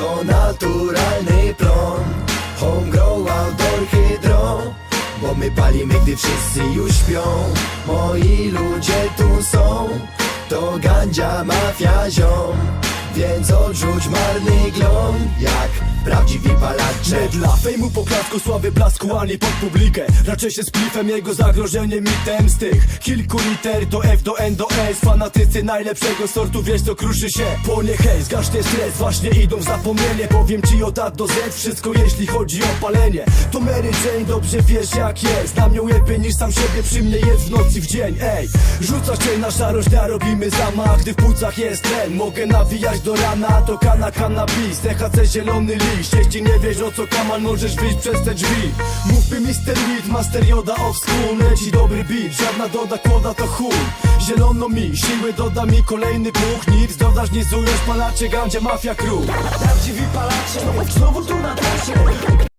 To naturalny plon. Homegrow, outdoor, hydro Bo my palimy, gdy wszyscy już śpią. Moi ludzie tu są To gandzia, mafia, ziom. Więc odrzuć marny glon Jak prawdziwi palacze. Nie dla fejmu poklasku, sławy blasku, a nie pod publikę. Raczej się z plifem, jego zagrożenie mitem Z tych kilku liter do F do N do S. Fanatycy najlepszego sortu, wiesz co kruszy się. Płonie hejs, gaśnie stres, właśnie idą w zapomnienie. Powiem ci od A do Z, wszystko jeśli chodzi o palenie. To Mary Jane, dobrze wiesz jak jest. Znam ją lepiej niż sam siebie, przy mnie jest w nocy w dzień. Ej, rzuca się na szarość, robimy zamach Gdy w płucach jest tlen, mogę nawijać do rana To kana cannabis, THC zielony liść Jeśli nie wiesz o co kaman, możesz wyjść przez te drzwi. Mówmy Mr. Weed, Master Yoda of School Leci dobry beat, żadna doda kłoda to chuj. Zielono mi, siły doda mi kolejny puch. Nic dodasz, nie zujesz, palacie, gandzie, mafia, crew Prawdziwi palacze, znowu tu na trasie